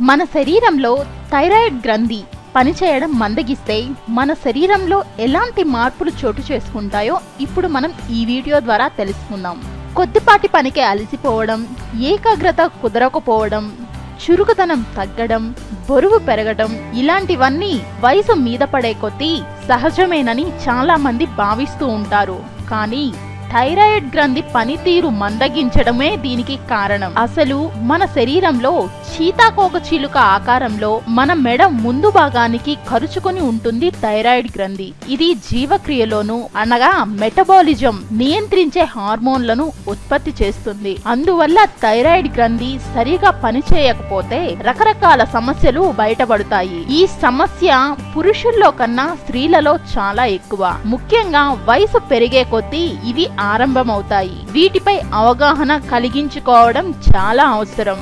మన శరీరంలో థైరాయిడ్ గ్రంథి పనిచేయడం మందగిస్తే మన శరీరంలో ఎలాంటి మార్పులు చోటు చేసుకుంటాయో ఇప్పుడు మనం ఈ వీడియో ద్వారా తెలుసుకుందాం. కొద్దిపాటి పనికి అలసిపోవడం ఏకాగ్రత కుదరకపోవడం చురుకుదనం తగ్గడం బరువు పెరగడం ఇలాంటివన్నీ వయసు మీద పడే కొద్దీ సహజమేనని చాలా మంది భావిస్తూ ఉంటారు. కానీ థైరాయిడ్ గ్రంథి పనితీరు మందగించడమే దీనికి కారణం. అసలు మన శరీరంలో చీతాకోక చిలుక ఆకారంలో మన మెడ ముందు భాగానికి ఖరుచుకొని ఉంటుంది థైరాయిడ్ గ్రంథి. ఇది జీవక్రియలోను అనగా మెటబాలిజం నియంత్రించే హార్మోన్లను ఉత్పత్తి చేస్తుంది. అందువల్ల థైరాయిడ్ గ్రంథి సరిగా పనిచేయకపోతే రకరకాల సమస్యలు బయటపడతాయి. ఈ సమస్య పురుషుల్లో కన్నా స్త్రీలలో చాలా ఎక్కువ. ముఖ్యంగా వయసు పెరిగే కొద్దీ ఇవి ఆరంభమవుతాయి. వీటిపై అవగాహన కలిగించుకోవడం చాలా అవసరం.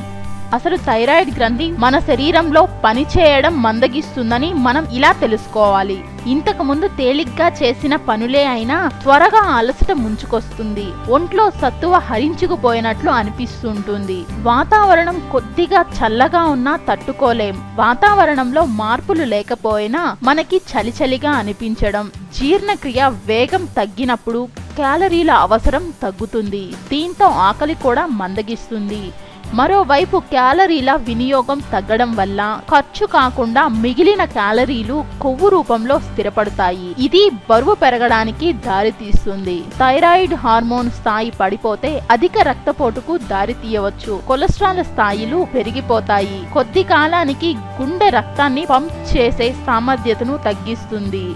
అసలు థైరాయిడ్ గ్రంథి మన శరీరంలో పనిచేయడం మందగిస్తుందని మనం ఇలా తెలుసుకోవాలి. ఇంతకు ముందు తేలిగ్గా చేసిన పనులే అయినా త్వరగా అలసట ముంచుకొస్తుంది. ఒంట్లో సత్తువ హరించుకుపోయినట్లు అనిపిస్తుంటుంది. వాతావరణం కొద్దిగా చల్లగా ఉన్నా తట్టుకోలేం. వాతావరణంలో మార్పులు లేకపోయినా మనకి చలిచలిగా అనిపించడం జీర్ణక్రియ వేగం తగ్గినప్పుడు క్యాలరీల అవసరం తగ్గుతుంది. దీంతో ఆకలి కూడా మందగిస్తుంది. మరోవైపు క్యాలరీల వినియోగం తగ్గడం వల్ల ఖర్చు కాకుండా మిగిలిన క్యాలరీలు కొవ్వు రూపంలో స్థిరపడతాయి. ఇది బరువు పెరగడానికి దారితీస్తుంది. థైరాయిడ్ హార్మోన్ స్థాయి పడిపోతే అధిక రక్తపోటుకు దారి తీయవచ్చు కొలెస్ట్రాల్ స్థాయిలు పెరిగిపోతాయి. కొద్ది కాలానికి గుండె రక్తాన్ని పంప్ చేసే సామర్థ్యతను తగ్గిస్తుంది.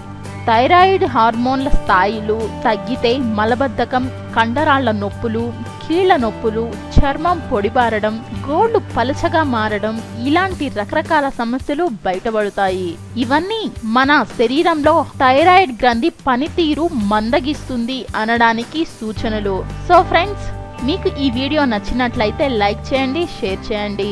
థైరాయిడ్ హార్మోన్ల స్థాయిలు తగ్గితే మలబద్ధకం కండరాళ్ళ నొప్పులు కీళ్ళ నొప్పులు చర్మం పొడిబారడం గోళ్ళు పలచగా మారడం ఇలాంటి రకరకాల సమస్యలు బయటపడతాయి. ఇవన్నీ మన శరీరంలో థైరాయిడ్ గ్రంథి పనితీరు మందగిస్తుంది అనడానికి సూచనలు. సో ఫ్రెండ్స్ మీకు ఈ వీడియో నచ్చినట్లయితే లైక్ చేయండి షేర్ చేయండి.